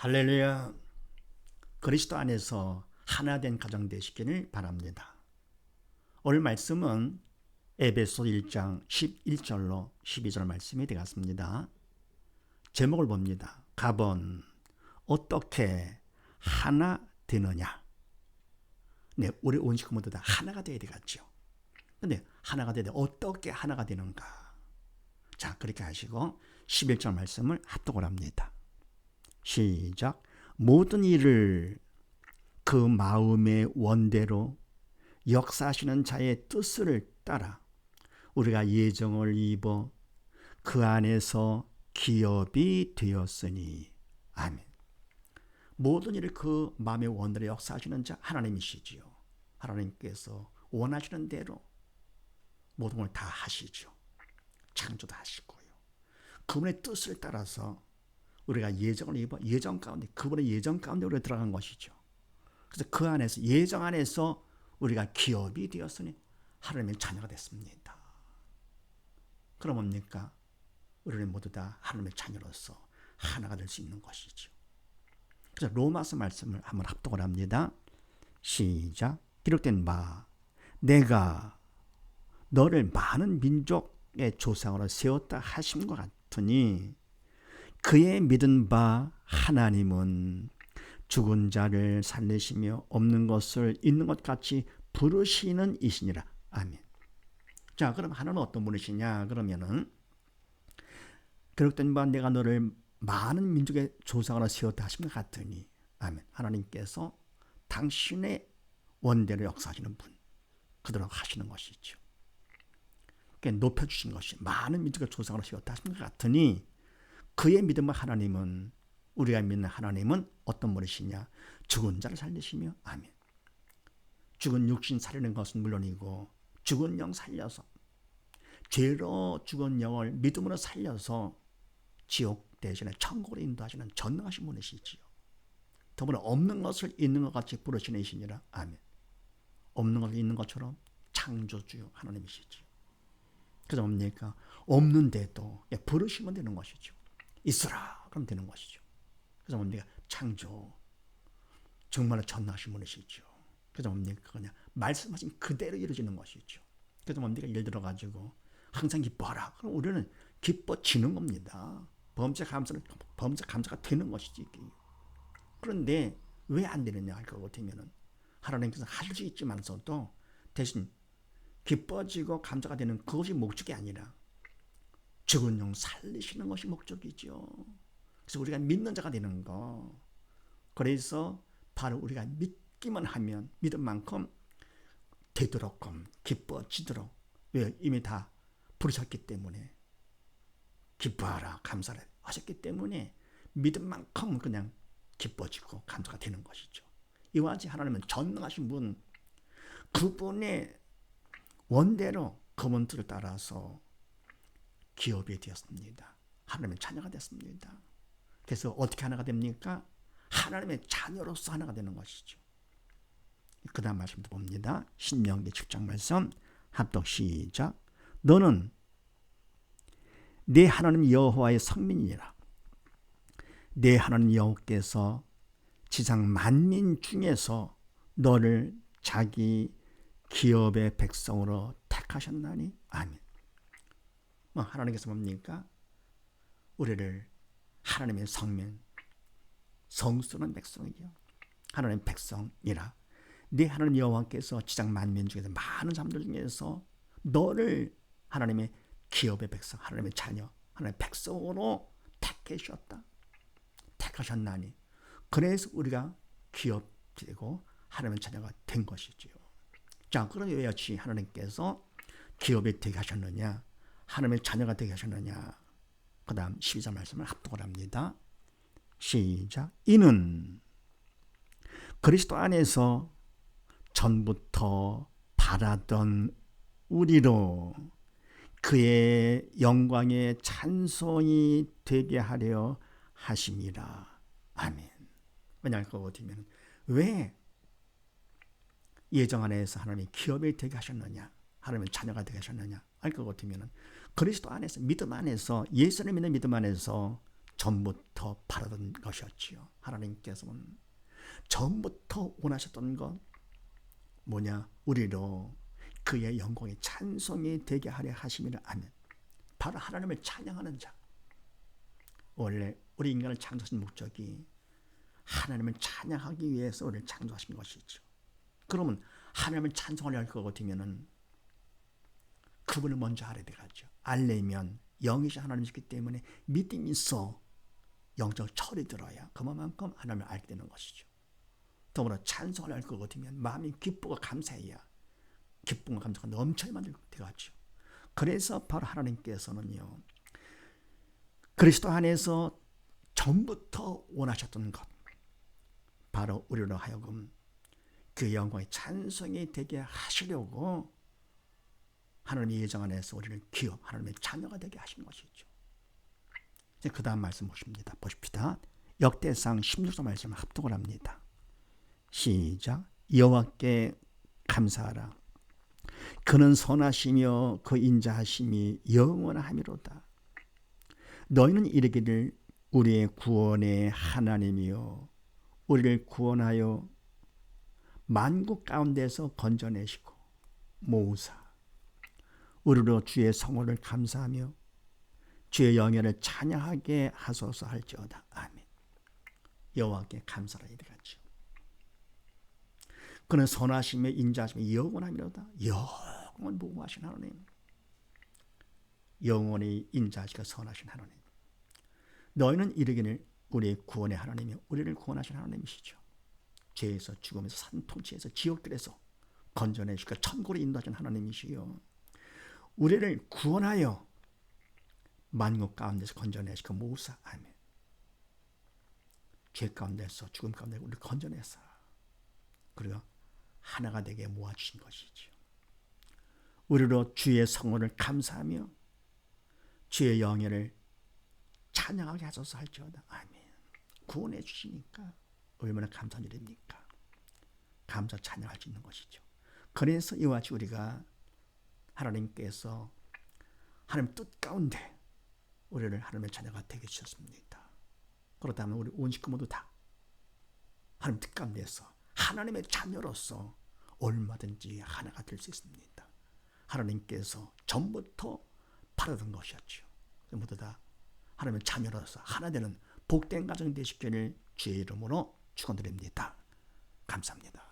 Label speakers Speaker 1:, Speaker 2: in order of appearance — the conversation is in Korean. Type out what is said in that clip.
Speaker 1: 할렐루야. 그리스도 안에서 하나 된 가정 되시기를 바랍니다. 오늘 말씀은 에베소 1장 11절로 12절 말씀이 되겠습니다. 제목을 봅니다. 갑은 어떻게 하나 되느냐? 네, 우리 온 식구 모두 다 하나가 되어야 되겠죠. 근데 하나가 되되 어떻게 하나가 되는가? 자, 그렇게 하시고 11절 말씀을 합독을 합니다. 시작. 모든 일을 그 마음의 원대로 역사하시는 자의 뜻을 따라 우리가 예정을 입어 그 안에서 기업이 되었으니 아멘. 모든 일을 그 마음의 원대로 역사하시는 자 하나님이시지요. 하나님께서 원하시는 대로 모든 걸 다 하시죠. 창조도 하시고요. 그분의 뜻을 따라서 우리가 예정을 입어 예정 가운데 그분의 예정 가운데 우리가 들어간 것이죠. 그래서 그 안에서 예정 안에서 우리가 기업이 되었으니 하나님의 자녀가 됐습니다. 그럼 뭡니까? 우리는 모두 다 하나님의 자녀로서 하나가 될 수 있는 것이죠. 그래서 로마서 말씀을 한번 합독을 합니다. 시작. 기록된 바 내가 너를 많은 민족의 조상으로 세웠다 하심과 같으니 그의 믿은 바 하나님은 죽은 자를 살리시며 없는 것을 있는 것 같이 부르시는 이시니라. 아멘. 자, 그럼 하나님은 어떤 분이시냐? 그러면은 기록된 바 내가 너를 많은 민족의 조상으로 세웠다 것 같으니 아멘. 하나님께서 당신의 원대로 역사하시는 분 그대로 하시는 것이죠. 높여주신 것이 많은 민족의 조상으로 세웠다 하신 것 같으니 그의 믿음의 하나님은 우리가 믿는 하나님은 어떤 분이시냐? 죽은 자를 살리시며 아멘. 죽은 육신 살리는 것은 물론이고 죽은 영 살려서 죄로 죽은 영을 믿음으로 살려서 지옥 대신에 천국으로 인도하시는 전능하신 분이시지요. 더불어 없는 것을 있는 것 같이 부르시는 이시니라. 아멘. 없는 것을 있는 것처럼 창조주 하나님이시지요. 그래서 뭡니까? 없는데도 부르시면 되는 것이죠. 있으라 그럼 되는 것이죠. 그래서 뭡니까? 창조. 정말로 전능하신 분이시죠. 그래서 뭡니까? 그냥 말씀하신 그대로 이루어지는 것이죠. 그래서 뭡니까? 예를 들어 가지고 항상 기뻐하라. 그럼 우리는 기뻐지는 겁니다. 범죄 감사는 범죄 감사가 되는 것이지. 그런데 왜 안 되느냐 할 것 같으면은 하나님께서 할 수 있지만서도 대신 기뻐지고 감사가 되는 그것이 목적이 아니라 죽은 영 살리시는 것이 목적이죠. 그래서 우리가 믿는 자가 되는 거. 그래서 바로 우리가 믿기만 하면 믿은 만큼 되도록끔 기뻐지도록 왜 이미 다 부르셨기 때문에 기뻐하라 감사를 하셨기 때문에 믿은 만큼 그냥 기뻐지고 감사가 되는 것이죠. 이와 같이 하나님은 전능하신 분 그분의 원대로 그분 뜻을 따라서 기업이 되었습니다. 하나님의 자녀가 됐습니다. 그래서 어떻게 하나가 됩니까? 하나님의 자녀로서 하나가 되는 것이죠. 그 다음 말씀도 봅니다. 신명기 7장 말씀 합독 시작 너는 내 하나님 여호와의 성민이라 내 하나님 여호께서 지상 만민 중에서 너를 자기 기업의 백성으로 택하셨나니 아멘. 뭐 하나님께서 뭡니까? 우리를 하나님의 성민, 성스러운 백성이죠. 하나님 백성이라. 네 하나님 여호와께서 지상 만민 중에서 많은 사람들 중에서 너를 하나님의 기업의 백성, 하나님의 자녀, 하나님의 백성으로 택하셨다. 택하셨나니. 그래서 우리가 기업되고 하나님의 자녀가 된 것이지요. 자, 그럼 왜 역시 하나님께서 기업이 되게 하셨느냐? 하나님의 자녀가 되게 하셨느냐? 그 다음 12절 말씀을 합독을 합니다. 시작. 이는 그리스도 안에서 전부터 바라던 우리로 그의 영광의 찬송이 되게 하려 하심이라. 아멘. 왜냐할 것 같으면 왜 예정 안에서 하나님이 기업이 되게 하셨느냐? 하나님의 자녀가 되게 하셨느냐? 알 것 같으면 그리스도 안에서 믿음 안에서 예수를 믿는 믿음 안에서 전부터 바라던 것이었지요. 하나님께서는 전부터 원하셨던 것 뭐냐? 우리로 그의 영광의 찬송이 되게 하려 하심이라 아멘. 바로 하나님을 찬양하는 자. 원래 우리 인간을 창조하신 목적이 하나님을 찬양하기 위해서 우리를 창조하신 것이죠. 그러면 하나님을 찬송하려 할 것 같으면은 그분을 먼저 알아야 되겠죠. 알려면 영이신 하나님이기 때문에 믿음이 있어 영적 철이 들어야 그만큼 하나님을 알게 되는 것이죠. 더불어 찬송을 할것 같으면 마음이 기쁘고 감사해야 기쁨과 감사가 넘쳐야만 되겠죠. 그래서 바로 하나님께서는요. 그리스도 안에서 전부터 원하셨던 것 바로 우리로 하여금 그 영광의 찬송이 되게 하시려고 하나님의 예정 안에서 우리를 기업 하나님의 자녀가 되게 하신 것이죠. 그 다음 말씀 보십니다. 보십시다. 역대상 16절 말씀 합독을 합니다. 시작. 여호와께 감사하라. 그는 선하시며 그 인자하심이 영원하미로다. 너희는 이르기를 우리의 구원의 하나님이여 우리를 구원하여 만국 가운데서 건져내시고 모사 우리로 주의 성호를 감사하며 주의 영예를 찬양하게 하소서 할지어다. 아멘. 여호와께 감사라 이르겠죠. 그는 선하심에 인자하심에 영원함이로다. 영원 무궁하신 하나님. 영원히 인자하시고 선하신 하나님. 너희는 이르기를 우리의 구원의 하나님이 우리를 구원하신 하나님이시죠. 죄에서 죽음에서 산통치에서 지옥들에서 건져내시고 천국으로 인도하신 하나님이시요. 우리를 구원하여 만국 가운데서 건져내시고 모사 아멘. 죄 가운데서 죽음 가운데 우리를 건져내사 그리고 하나가 되게 모아주신 것이죠. 우리로 주의 성원을 감사하며 주의 영예를 찬양하게 하소서 할지어다. 아멘. 구원해 주시니까 얼마나 감사한 일입니까? 감사 찬양할 수 있는 것이죠. 그래서 이와 같이 우리가 하나님께서 하나님 뜻 가운데 우리를 하나님의 자녀가 되게 주셨습니다. 그렇다면 우리 온 식구 모두 다 하나님 뜻 가운데서 하나님의 자녀로서 얼마든지 하나가 될 수 있습니다. 하나님께서 전부터 바라던 것이었죠. 모두 다 하나님의 자녀로서 하나 되는 복된 가정 되시기를 주의 이름으로 축원드립니다. 감사합니다.